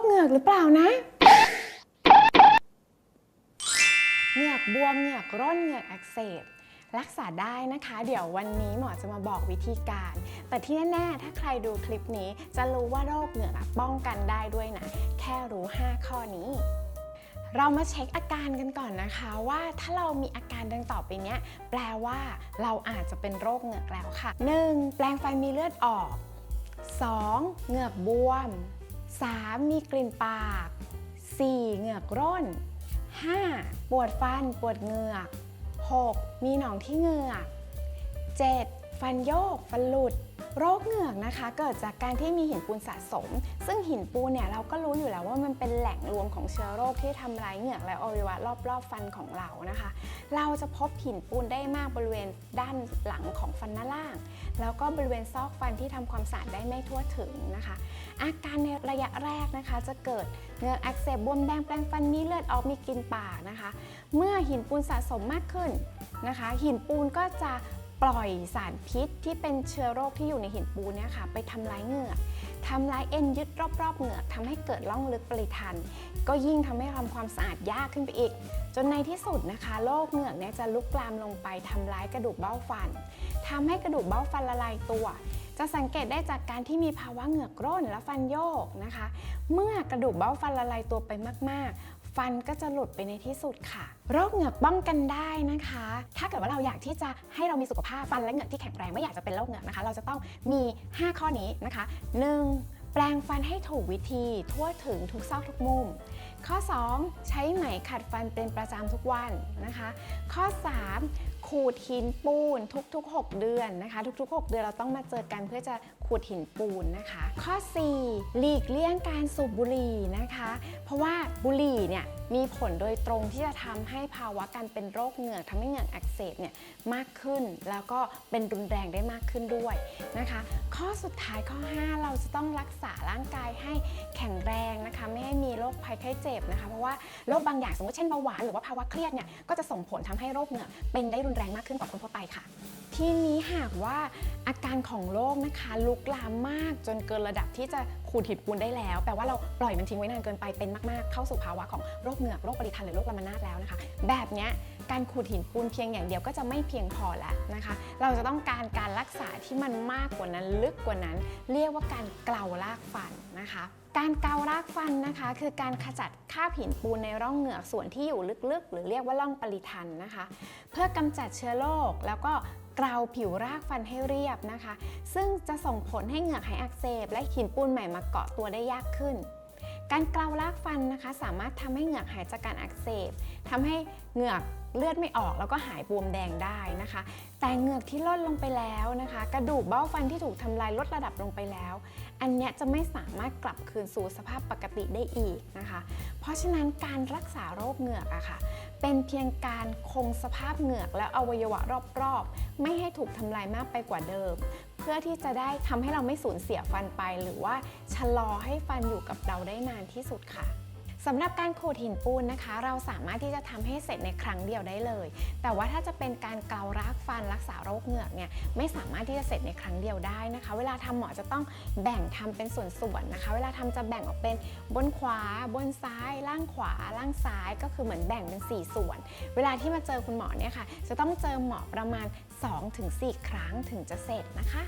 คเหงือกหรือเปล่านะ เหงือกบวมเหงือกร่นเหงือกอักเสบรักษาได้นะคะ เดี๋ยววันนี้หมอจะมาบอกวิธีการ แต่ที่แน่ๆ ถ้าใครดูคลิปนี้จะรู้ว่าโรคเหงือกอป้องกันได้ด้วยนะ แค่รู้ 5 ข้อนี้ เรามาเช็คอาการกันก่อนนะคะว่าถ้าเรามีอาการดังต่อไปนี้แปลว่าเราอาจจะเป็นโรคเหงือกแล้วค่ะ 1. แปลงไฟมีเลือดออก 2. เหงือกบวม 3. มีกลิ่นปาก 4. เหงือกร่น 5. ปวดฟัน ปวดเหงือก 6. มีหนองที่เหงือก 7. ฟันโยก ฟันหลุด โรคเหงือกนะคะ เกิดจากการที่มีหินปูนสะสม ซึ่งหินปูนเนี่ยเราก็รู้อยู่แล้วว่ามันเป็นแหล่งรวมของเชื้อโรคที่ทำร้ายเหงือกและอวัยวะรอบๆ ฟันของเรานะคะ เราจะพบหินปูนได้มากบริเวณด้านหลังของฟันหน้าล่าง แล้วก็บริเวณซอกฟันที่ทำความสะอาดได้ไม่ทั่วถึงนะคะ อาการในระยะแรกนะคะ จะเกิดเหงือกอักเสบบวมแดงแปลงฟันมีเลือดออกมีกลินปากนะคะ เมื่อหินปูนสะสมมากขึ้นนะคะ หินปูนก็จะ ปล่อยสารพิษที่เป็นเชื้อโรคที่อยู่ในหินปูนเนี่ยค่ะ ไปทำร้ายเหงือกทำร้ายเอ็นยึดรอบๆเหงือกทำให้เกิดร่องลึกปริทัน ก็ยิ่งทำให้ทำความสะอาดยากขึ้นไปอีก จนในที่สุดนะคะโรคเหงือกเนี่ยจะลุกลามลงไปทำร้ายกระดูกเบ้าฟันทำให้กระดูกเบ้าฟันละลายตัว จะสังเกตได้จากการที่มีภาวะเหงือกร่นและฟันโยกนะคะ เมื่อกระดูกเบ้าฟันละลายตัวไปมากๆ ฟันก็จะหลุดไปในที่สุดค่ะ โรคเหงือกป้องกันได้นะคะ ถ้าเกิดว่าเราอยากที่จะให้เรามีสุขภาพฟันและเหงือกที่แข็งแรงไม่อยากจะเป็นโรคเหงือกนะคะ เราจะต้องมี 5 ข้อนี้นะคะ 1. แปรงฟันให้ถูกวิธีทั่วถึงทุกซอกทุกมุม ข้อ 2 ใช้ไหมขัดฟันเป็นประจำทุกวันนะคะ ข้อ 3 ขูดหินปูนทุกๆ 6 เดือนนะคะ ทุกๆ 6 เดือนเราต้องมาเจอกันเพื่อจะขูดหินปูนนะคะ ข้อ 4 หลีกเลี่ยงการสูบบุหรี่นะคะ เพราะว่าบุหรี่เนี่ยมีผลโดยตรงที่จะทำให้ภาวะการเป็นโรคเหงือกทำให้เหงือกอักเสบเนี่ยมากขึ้น แล้วก็เป็นรุนแรงได้มากขึ้นด้วยนะคะ ข้อสุดท้ายข้อ 5 เราจะต้องรักษาร่างกายให้แข็งแรงนะคะ ไม่ให้มีโรคภัยไข้เจ็บนะคะ เพราะว่าโรคบางอย่างสมมติเช่นเบาหวานหรือว่าภาวะเครียดเนี่ยก็จะส่งผลทำให้โรคเหงือกเป็นได้รุนแรงแรงมากขึ้นกว่าคนทั่วไปค่ะ ทีนี้หากว่าอาการของโรคนะคะลุกลามมากจนเกินระดับที่จะขูดหินปูนได้แล้ว แปลว่าเราปล่อยมันทิ้งไว้นานเกินไปเป็นมากๆ เข้าสู่ภาวะของโรคเหงือกโรคปริทันหรือโรคลามานาดแล้วนะคะ แบบนี้การขูดหินปูนเพียงอย่างเดียวก็จะไม่เพียงพอแล้วนะคะ เราจะต้องการการรักษาที่มันมากกว่านั้นลึกกว่านั้น เรียกว่าการเกลารากฟันนะคะการเการากฟันนะคะ คือการขจัดคราบหินปูนในร่องเหงือกส่วนที่อยู่ลึกๆ หรือเรียกว่าร่องปริทันนะคะ เพื่อกำจัดเชื้อโรคแล้วก็ กราผิวรากฟันให้เรียบนะคะ ซึ่งจะส่งผลให้เหงือกหายอักเสบ และหินปูนใหม่มาเกาะตัวได้ยากขึ้น การเกลารากฟันนะคะ สามารถทำให้เหงือกหายจากการอักเสบทำให้เหงือกเลือดไม่ออกแล้วก็หายบวมแดงได้นะคะ แต่เหงือกที่ลดลงไปแล้วนะคะ กระดูกเบ้าฟันที่ถูกทำลายลดระดับลงไปแล้ว อันเนี้ยจะไม่สามารถกลับคืนสู่สภาพปกติได้อีกนะคะ เพราะฉะนั้นการรักษาโรคเหงือกอะค่ะ เป็นเพียงการคงสภาพเหงือกและอวัยวะรอบๆ ไม่ให้ถูกทำลายมากไปกว่าเดิม เพื่อที่จะได้ทำให้เราไม่สูญเสียฟันไป หรือว่าชะลอให้ฟันอยู่กับเราได้นานที่สุดค่ะ สำหรับการขูดหินปูนนะคะ เราสามารถที่จะทำให้เสร็จในครั้งเดียวได้เลย แต่ว่าถ้าจะเป็นการเกลารากฟันรักษาโรคเหงือกเนี่ยไม่สามารถที่จะเสร็จในครั้งเดียวได้นะคะ เวลาทำหมอจะต้องแบ่งทำเป็นส่วนๆนะคะ เวลาทำจะแบ่งออกเป็นบนขวา บนซ้าย ล่างขวา ล่างซ้ายก็คือเหมือนแบ่งเป็น 4 ส่วน เวลาที่มาเจอคุณหมอเนี่ยค่ะ จะต้องเจอหมอประมาณ 2-4 ครั้งถึงจะเสร็จนะคะ